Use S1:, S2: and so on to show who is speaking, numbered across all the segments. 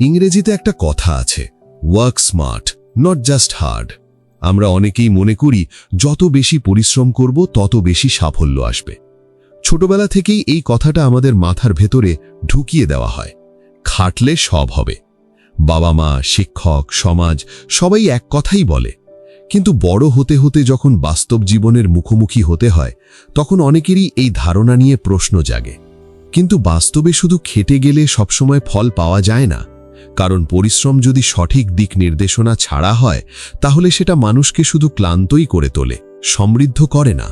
S1: ইংরেজিতে একটা কথা আছে work smart not just hard আমরা অনেকেই মনে করি, যত বেশি পরিশ্রম করব, তত বেশি সাফল্য আসবে। ছোটবেলা থেকেই এই কথাটা আমাদের মাথার ভেতরে ঢুকিয়ে দেওয়া হয়। খাটলে সব হবে। বাবা মা, শিক্ষক, সমাজ, সবাই এক কথাই বলে। কিন্তু বড় হতে হতে যখন বাস্তব জীবনের মুখোমুখি হতে হয়, তখন অনেকেরই এই ধারণা নিয়ে প্রশ্ন জাগে। কিন্তু বাস্তবে শুধু খেটে গেলে সবসময় ফল পাওয়া যায় না। কারণ পরিশ্রম যদি সঠিক দিক নির্দেশনা ছাড়া হয়, তাহলে সেটা মানুষকে শুধু ক্লান্তই করে তোলে, সমৃদ্ধ করে না।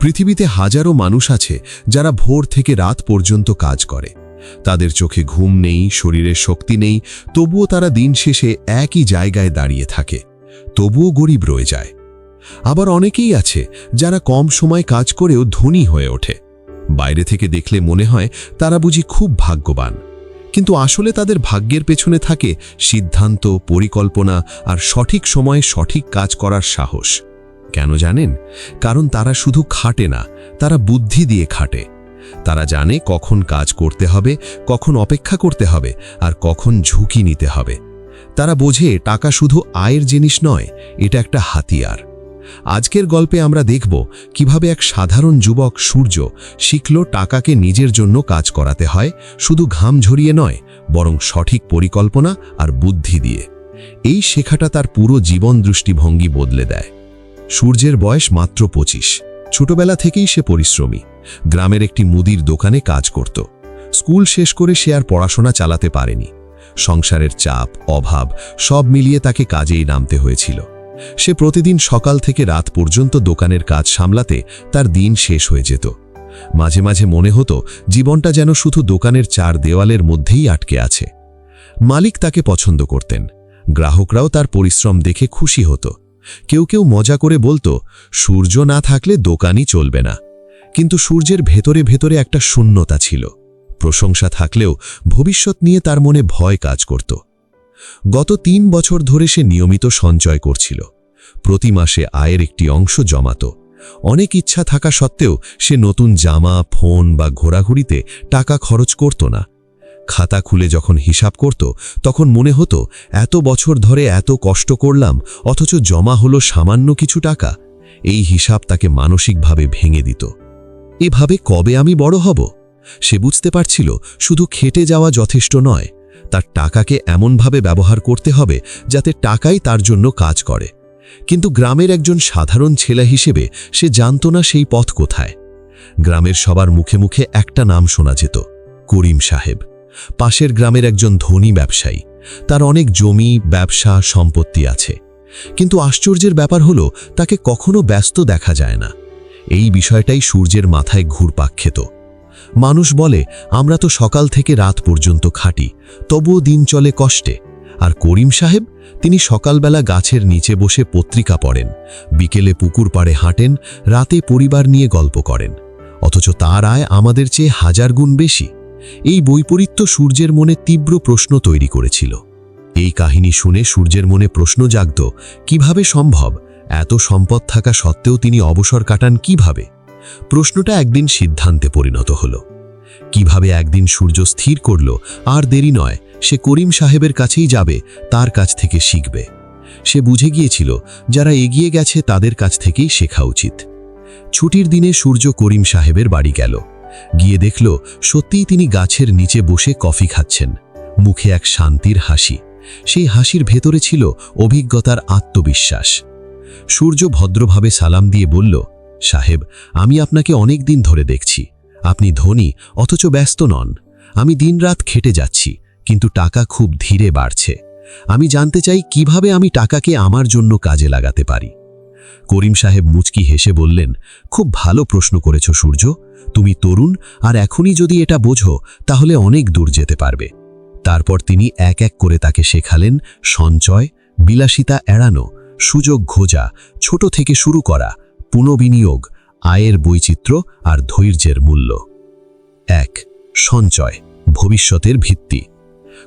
S1: পৃথিবীতে হাজারো মানুষ আছে যারা ভোর থেকে রাত পর্যন্ত কাজ করে। তাদের চোখে ঘুম নেই, শরীরে শক্তি নেই, তবুও তারা দিন শেষে একই জায়গায় দাঁড়িয়ে থাকে, তবুও গরিব রয়ে যায়। আবার অনেকেই আছে যারা কম সময় কাজ করেও ধনী হয়ে ওঠে। বাইরে থেকে দেখলে মনে হয় তারা বুঝি খুব ভাগ্যবান। কিন্তু আসলে তাদের ভাগ্যের পেছনে থাকে সিদ্ধান্ত, পরিকল্পনা আর সঠিক সময়ে সঠিক কাজ করার সাহস। কেন জানেন? কারণ তারা শুধু খাটে না, তারা বুদ্ধি দিয়ে খাটে। তারা জানে কখন কাজ করতে হবে, কখন অপেক্ষা করতে হবে আর কখন ঝুঁকি নিতে হবে। তারা বোঝে টাকা শুধু আয়ের জিনিস নয়, এটা একটা হাতিয়ার। আজকের গল্পে আমরা দেখব কীভাবে এক সাধারণ যুবক সূর্য শিখল টাকাকে নিজের জন্য কাজ করাতে হয়, শুধু ঘাম ঝরিয়ে নয়, বরং সঠিক পরিকল্পনা আর বুদ্ধি দিয়ে। এই শেখাটা তার পুরো জীবন দৃষ্টিভঙ্গি বদলে দেয়। সূর্যের বয়স মাত্র পঁচিশ। ছোটবেলা থেকেই সে পরিশ্রমী। গ্রামের একটি মুদির দোকানে কাজ করত। স্কুল শেষ করে সে আর পড়াশোনা চালাতে পারেনি। সংসারের চাপ, অভাব সব মিলিয়ে তাকে কাজেই নামতে হয়েছিল। সে প্রতিদিন সকাল থেকে রাত পর্যন্ত দোকানের কাজ সামলাতে তার দিন শেষ হয়ে যেত। মাঝে মাঝে মনে হতো জীবনটা যেন শুধু দোকানের চার দেওয়ালের মধ্যেই আটকে আছে। মালিক তাকে পছন্দ করতেন। গ্রাহকরাও তার পরিশ্রম দেখে খুশি হতো। কেউ কেউ মজা করে বলতো, সূর্য না থাকলে দোকানই চলবে না। কিন্তু সূর্যের ভেতরে ভেতরে একটা শূন্যতা ছিল। প্রশংসা থাকলেও ভবিষ্যৎ নিয়ে তার মনে ভয় কাজ করত। গত তিন বছর ধরে সে নিয়মিত সঞ্চয় করছিল। প্রতি মাসে আয়ের একটি অংশ জমাত। অনেক ইচ্ছা থাকা সত্ত্বেও সে নতুন জামা, ফোন বা ঘোরাঘুরিতে টাকা খরচ করত না। খাতা খুলে যখন হিসাব করত, তখন মনে হতো, এত বছর ধরে এত কষ্ট করলাম, অথচ জমা হলো সামান্য কিছু টাকা। এই হিসাব তাকে মানসিকভাবে ভেঙে দিত। এভাবে কবে আমি বড় হব? সে বুঝতে পারছিল, শুধু খেটে যাওয়া যথেষ্ট নয় তার টাকাকে এমনভাবে ব্যবহার করতে হবে যাতে টাকাই তার জন্য কাজ করে। কিন্তু গ্রামের একজন সাধারণ ছেলে হিসেবে সে জানত না সেই পথ কোথায়। গ্রামের সবার মুখে মুখে একটা নাম শোনা যেত, করিম সাহেব। পাশের গ্রামের একজন ধনী ব্যবসায়ী। তার অনেক জমি, ব্যবসা, সম্পত্তি আছে। কিন্তু আশ্চর্যের ব্যাপার হলো, তাকে কখনো ব্যস্ত দেখা যায় না। এই বিষয়টাই সূর্যের মাথায় ঘুরপাক খেত। মানুষ বলে, আমরা তো সকাল থেকে রাত পর্যন্ত খাটি, তবুও দিন চলে কষ্টে। আর করিম সাহেব, তিনি সকালবেলা গাছের নিচে বসে পত্রিকা পড়েন, বিকেলে পুকুর পাড়ে হাঁটেন, রাতে পরিবার নিয়ে গল্প করেন। অথচ তার আয় আমাদের চেয়ে হাজার গুণ বেশি। এই বৈপরীত্য সূর্যের মনে তীব্র প্রশ্ন তৈরি করেছিল। এই কাহিনী শুনে সূর্যের মনে প্রশ্ন জাগত, কীভাবে সম্ভব? এত সম্পদ থাকা সত্ত্বেও তিনি অবসর কাটান কীভাবে? প্রশ্নটা একদিন সিদ্ধান্তে পরিণত হল। কীভাবে একদিন সূর্য স্থির করল, আর দেরি নয়, সে করিম সাহেবের কাছেই যাবে, তার কাছ থেকে শিখবে। সে বুঝে গিয়েছিল, যারা এগিয়ে গেছে তাদের কাছ থেকেই শেখা উচিত। ছুটির দিনে সূর্য করিম সাহেবের বাড়ি গেল। গিয়ে দেখল, সত্যিই তিনি গাছের নিচে বসে কফি খাচ্ছেন। মুখে এক শান্তির হাসি। সেই হাসির ভেতরে ছিল অভিজ্ঞতার আত্মবিশ্বাস। সূর্য ভদ্রভাবে সালাম দিয়ে বলল সাহেব, আমি আপনাকে অনেক দিন ধরে দেখছি। আপনি ধনী, অথচ ব্যস্ত নন। আমি দিনরাত খেটে যাচ্ছি, কিন্তু টাকা খুব ধীরে বাড়ছে। আমি জানতে চাই, কীভাবে আমি টাকাকে আমার জন্য কাজে লাগাতে পারি? করিম সাহেব মুচকি হেসে বললেন, খুব ভালো প্রশ্ন করেছ সূর্য। তুমি তরুণ, আর এখনই যদি এটা বোঝো, তাহলে অনেক দূর যেতে পারবে। তারপর তিনি এক এক করে তাকে শেখালেন সঞ্চয়, বিলাসিতা এড়ানো, সুযোগ খোঁজা, ছোট থেকে শুরু করা পুনঃবিনিয়োগ, আয়ের বৈচিত্র্য আর ধৈর্যের মূল্য। এক, সঞ্চয়, ভবিষ্যতের ভিত্তি।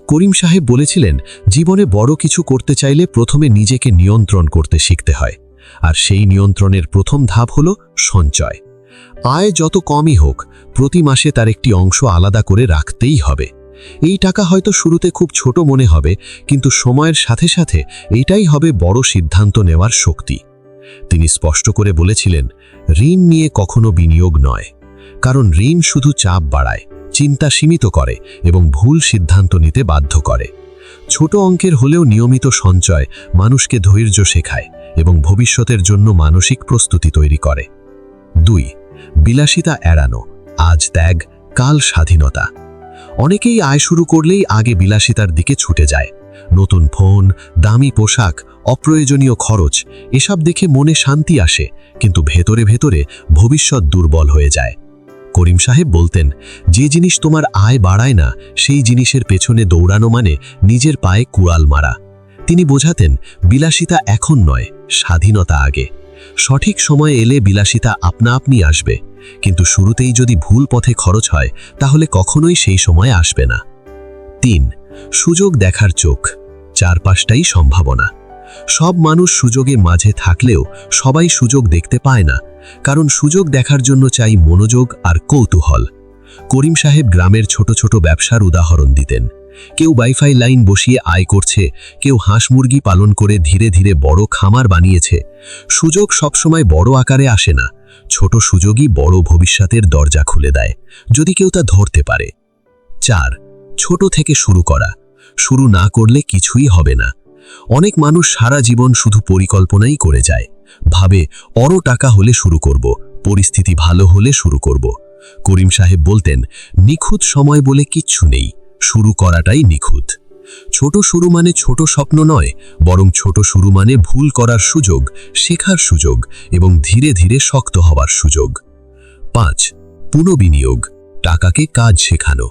S1: করিম সাহেব বলেছিলেন, জীবনে বড় কিছু করতে চাইলে প্রথমে নিজেকে নিয়ন্ত্রণ করতে শিখতে হয়। আর সেই নিয়ন্ত্রণের প্রথম ধাপ হল সঞ্চয়। আয় যত কমই হোক, প্রতি মাসে তার একটি অংশ আলাদা করে রাখতেই হবে।
S2: এই টাকা হয়তো শুরুতে খুব ছোট মনে হবে, কিন্তু সময়ের সাথে সাথে এইটাই হবে বড় সিদ্ধান্ত নেওয়ার শক্তি। তিনি স্পষ্ট করে বলেছিলেন, ঋণ নিয়ে কখনো বিনিয়োগ নয়, কারণ ঋণ শুধু চাপ বাড়ায়, চিন্তা সীমিত করে এবং ভুল সিদ্ধান্ত নিতে বাধ্য করে। ছোট অঙ্কের হলেও নিয়মিত সঞ্চয় মানুষকে ধৈর্য শেখায় এবং ভবিষ্যতের জন্য মানসিক প্রস্তুতি তৈরি করে। দুই, বিলাসিতা এড়ানো, আজ ত্যাগ, কাল স্বাধীনতা। অনেকেই আয় শুরু করলেই আগে বিলাসিতার দিকে ছুটে যায়। নতুন ফোন, দামি পোশাক অপ্রয়োজনীয় খরচ, এসব দেখে মনে শান্তি আসে, কিন্তু ভেতরে ভেতরে ভবিষ্যৎ দুর্বল হয়ে যায়। করিম সাহেব বলতেন, যে জিনিস তোমার আয় বাড়ায় না, সেই জিনিসের পেছনে দৌড়ানো মানে নিজের পায়ে কুড়াল মারা। তিনি বোঝাতেন, বিলাসিতা এখন নয়, স্বাধীনতা আগে। সঠিক সময়ে এলে বিলাসিতা আপনা আপনি আসবে, কিন্তু শুরুতেই যদি ভুল পথে খরচ হয়, তাহলে কখনোই সেই সময় আসবে না। তিন, সুযোগ দেখার চোখ, চারপাশটাই সম্ভাবনা। সব মানুষ সুযোগের মাঝে থাকলেও সবাই সুযোগ দেখতে পায় না, কারণ সুযোগ দেখার জন্য চাই মনোযোগ আর কৌতূহল। করিম সাহেব গ্রামের ছোট ছোট ব্যবসার উদাহরণ দিতেন। কেউ ওয়াইফাই লাইন বসিয়ে আয় করছে, কেউ হাঁস মুরগি পালন করে ধীরে ধীরে বড় খামার বানিয়েছে। সুযোগ সবসময় বড় আকারে আসে না, ছোট সুযোগই বড় ভবিষ্যতের দরজা খুলে দেয়, যদি কেউ তা ধরতে পারে। চার, ছোট থেকে শুরু করা। শুরু না করলে কিছুই হবে না। অনেক মানুষ সারা জীবন শুধু পরিকল্পনাই করে যায়। ভাবে, অরো টাকা হলে শুরু করব, পরিস্থিতি ভালো হলে শুরু করব। করিম সাহেব বলতেন, নিখুঁত সময় বলে কিচ্ছু নেই, শুরু করাটাই নিখুঁত। ছোট শুরু মানে ছোট স্বপ্ন নয়, বরং ছোট শুরু মানে ভুল করার সুযোগ, শেখার সুযোগ এবং ধীরে ধীরে শক্ত হওয়ার সুযোগ। পাঁচ পুনঃবিনিয়োগ টাকাকে কাজ শেখানো।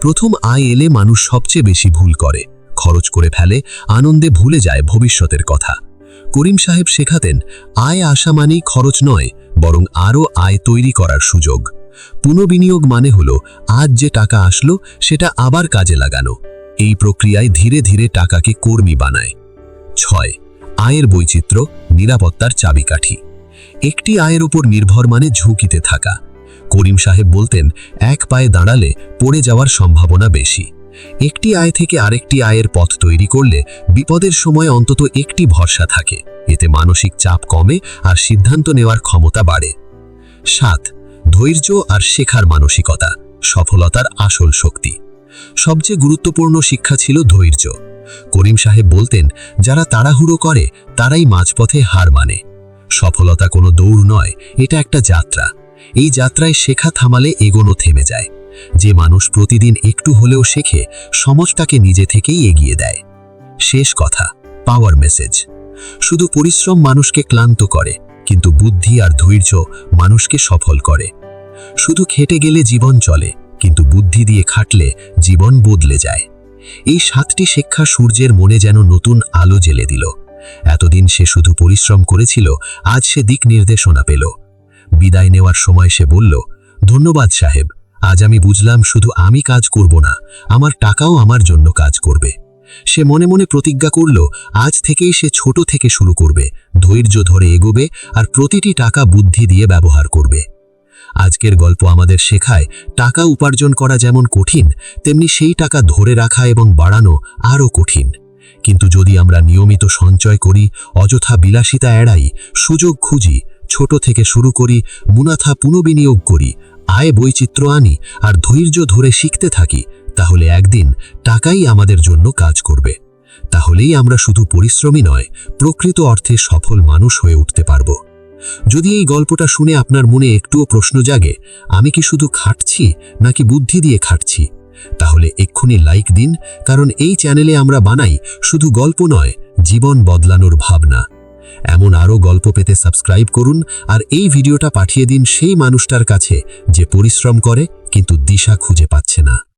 S2: প্রথম আয় এলে মানুষ সবচেয়ে বেশি ভুল করে। খরচ করে ফেলে, আনন্দে ভুলে যায় ভবিষ্যতের কথা। করিম সাহেব শেখাতেন, আয় আসা মানেই খরচ নয়, বরং আরও আয় তৈরি করার সুযোগ। পুনঃবিনিয়োগ মানে হল, আজ যে টাকা আসলো, সেটা আবার কাজে লাগানো। এই প্রক্রিয়ায় ধীরে ধীরে টাকাকে কর্মী বানায়। ছয়, আয়ের বৈচিত্র্য, নিরাপত্তার চাবিকাঠি। একটি আয়ের উপর নির্ভর মানে ঝুঁকিতে থাকা। করিম সাহেব বলতেন, এক পায়ে দাঁড়ালে পড়ে যাওয়ার সম্ভাবনা বেশি। একটি আয় থেকে আরেকটি আয়ের পথ তৈরি করলে বিপদের সময় অন্তত একটি ভরসা থাকে। এতে মানসিক চাপ কমে আর সিদ্ধান্ত নেওয়ার ক্ষমতা বাড়ে। সাত, ধৈর্য আর শেখার মানসিকতা, সফলতার আসল শক্তি। সবচেয়ে গুরুত্বপূর্ণ শিক্ষা ছিল ধৈর্য। করিম সাহেব বলতেন, যারা তাড়াহুড়ো করে, তারাই মাঝপথে হার মানে। সফলতা কোনো দৌড় নয়, এটা একটা যাত্রা। এই যাত্রায় শেখা থামালে এগোনো থেমে যায়। যে মানুষ প্রতিদিন একটু হলেও শেখে সমাজ তাকে নিজে থেকেই এগিয়ে দেয়। শেষ কথা পাওয়ার মেসেজ শুধু পরিশ্রম মানুষকে ক্লান্ত করে, কিন্তু বুদ্ধি আর ধৈর্য মানুষকে সফল করে। শুধু খেটে গেলে জীবন চলে, কিন্তু বুদ্ধি দিয়ে খাটলে জীবন বদলে যায়। এই সাতটি শিক্ষা সূর্যের মনে যেন নতুন আলো জেলে দিল। এতদিন সে শুধু পরিশ্রম করেছিল, আজ সে দিক নির্দেশনা পেল। বিদায় নেওয়ার সময় সে বলল, ধন্যবাদ সাহেব আজ আমি বুঝলাম শুধু আমি কাজ করব না, আমার টাকাও আমার জন্য কাজ করবে। সে মনে মনে প্রতিজ্ঞা করল, আজ থেকেই সে ছোট থেকে শুরু করবে, ধৈর্য ধরে এগোবে আর প্রতিটি টাকা বুদ্ধি দিয়ে ব্যবহার করবে। আজকের গল্প আমাদের শেখায়, টাকা উপার্জন করা যেমন কঠিন, তেমনি সেই টাকা ধরে রাখা এবং বাড়ানো আরও কঠিন। কিন্তু যদি আমরা নিয়মিত সঞ্চয় করি, অযথা বিলাসিতা এড়াই, সুযোগ খুঁজি, ছোট থেকে শুরু করি মুনাথা পুনঃবিনিয়োগ করি আয় বৈচিত্র্য আনি আর ধৈর্য ধরে শিখতে থাকি, তাহলে একদিন টাকাই আমাদের জন্য কাজ করবে। তাহলেই আমরা শুধু পরিশ্রমী নয়, প্রকৃত অর্থে সফল মানুষ হয়ে উঠতে পারব। যদি এই গল্পটা শুনে আপনার মনে একটুও প্রশ্ন জাগে, আমি কি শুধু খাটছি নাকি বুদ্ধি দিয়ে খাটছি? তাহলে এক্ষুনি লাইক দিন, কারণ এই চ্যানেলে আমরা বানাই শুধু গল্প নয়, জীবন বদলানোর ভাবনা। এমন আরও গল্প পেতে সাবস্ক্রাইব করুন আর এই ভিডিওটা পাঠিয়ে দিন সেই মানুষটার কাছে যে পরিশ্রম করে কিন্তু দিশা খুঁজে পাচ্ছে না।